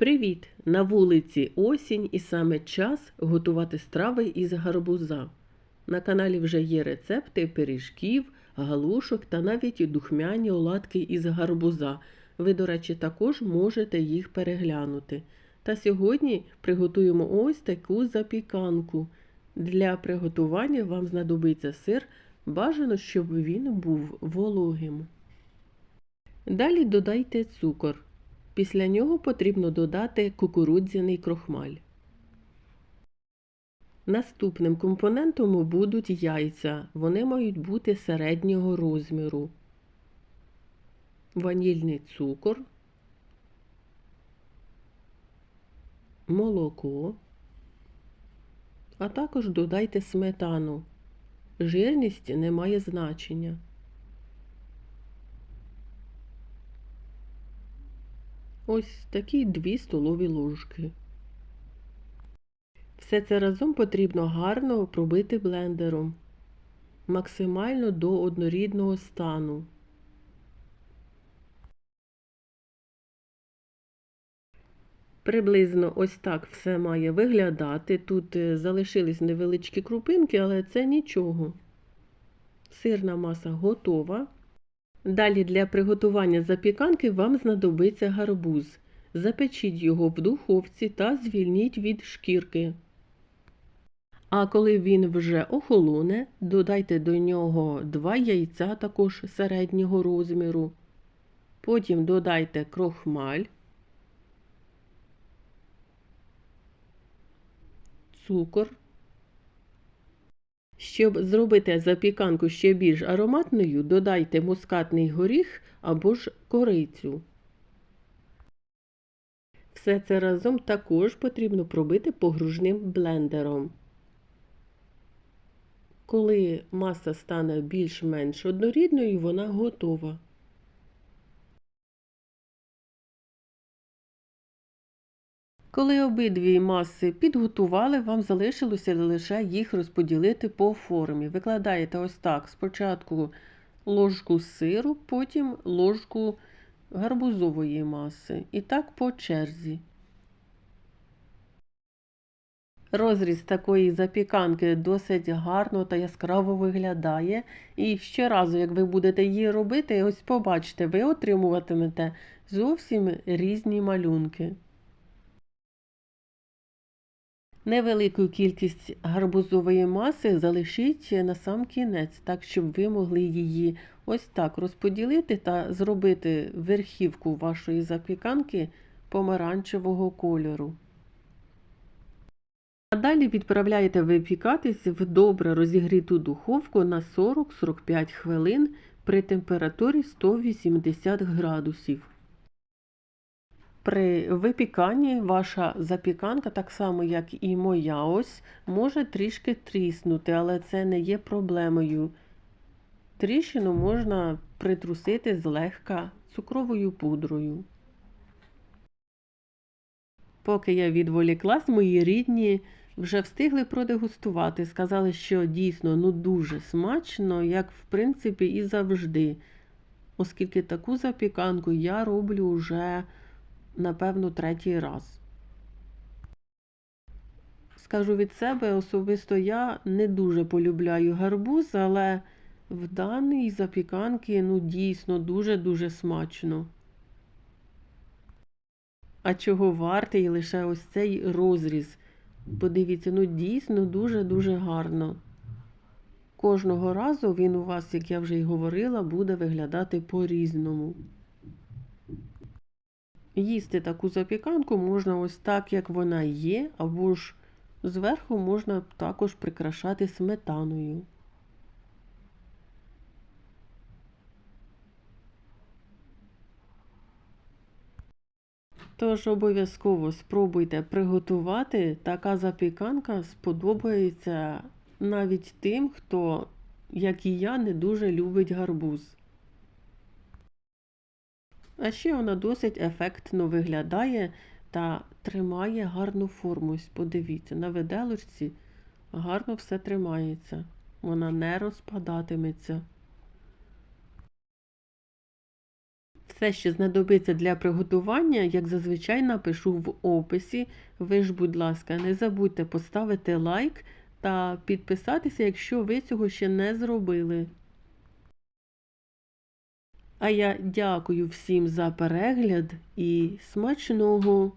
Привіт! На вулиці осінь і саме час готувати страви із гарбуза. На каналі вже є рецепти пиріжків, галушок та навіть духмяні оладки із гарбуза. Ви, до речі, також можете їх переглянути. Та сьогодні приготуємо ось таку запіканку. Для приготування вам знадобиться сир, бажано, щоб він був вологим. Далі додайте цукор. Після нього потрібно додати кукурудзяний крохмаль. Наступним компонентом будуть яйця. Вони мають бути середнього розміру, ванільний цукор, молоко, а також додайте сметану. Жирність не має значення. Ось такі 2 столові ложки. Все це разом потрібно гарно пробити блендером, максимально до однорідного стану. Приблизно ось так все має виглядати. Тут е, залишились невеличкі крупинки, але це нічого. Сирна маса готова. Далі для приготування запіканки вам знадобиться гарбуз. Запечіть його в духовці та звільніть від шкірки. А коли він вже охолоне, додайте до нього 2 яйця також середнього розміру. Потім додайте крохмаль, цукор. Щоб зробити запіканку ще більш ароматною, додайте мускатний горіх або ж корицю. Все це разом також потрібно пробити погружним блендером. Коли маса стане більш-менш однорідною, вона готова. Коли обидві маси підготували, вам залишилося лише їх розподілити по формі. Викладаєте ось так: спочатку ложку сиру, потім ложку гарбузової маси. І так по черзі. Розріз такої запіканки досить гарно та яскраво виглядає. І щоразу, як ви будете її робити, ось побачите, ви отримуватимете зовсім різні малюнки. Невелику кількість гарбузової маси залишіть на сам кінець, так щоб ви могли її ось так розподілити та зробити верхівку вашої запіканки помаранчевого кольору. А далі відправляєте випікатись в добре розігріту духовку на 40-45 хвилин при температурі 180 градусів. При випіканні ваша запіканка, так само як і моя ось, може трішки тріснути, але це не є проблемою. Тріщину можна притрусити злегка цукровою пудрою. Поки я відволіклась, мої рідні вже встигли продегустувати. Сказали, що дійсно ну дуже смачно, як в принципі і завжди. Оскільки таку запіканку я роблю вже напевно, третій раз. Скажу від себе, особисто я не дуже полюбляю гарбуз, але в даній запіканки ну, дійсно дуже-дуже смачно. А чого вартий лише ось цей розріз. Подивіться, ну дійсно дуже-дуже гарно. Кожного разу він у вас, як я вже й говорила, буде виглядати по-різному. Їсти таку запіканку можна ось так, як вона є, або ж зверху можна також прикрашати сметаною. Тож обов'язково спробуйте приготувати. Така запіканка сподобається навіть тим, хто, як і я, не дуже любить гарбуз. А ще вона досить ефектно виглядає та тримає гарну форму. Подивіться, на виделочці гарно все тримається. Вона не розпадатиметься. Все, що знадобиться для приготування, як зазвичай напишу в описі. Ви ж, будь ласка, не забудьте поставити лайк та підписатися, якщо ви цього ще не зробили. А я дякую всім за перегляд і смачного!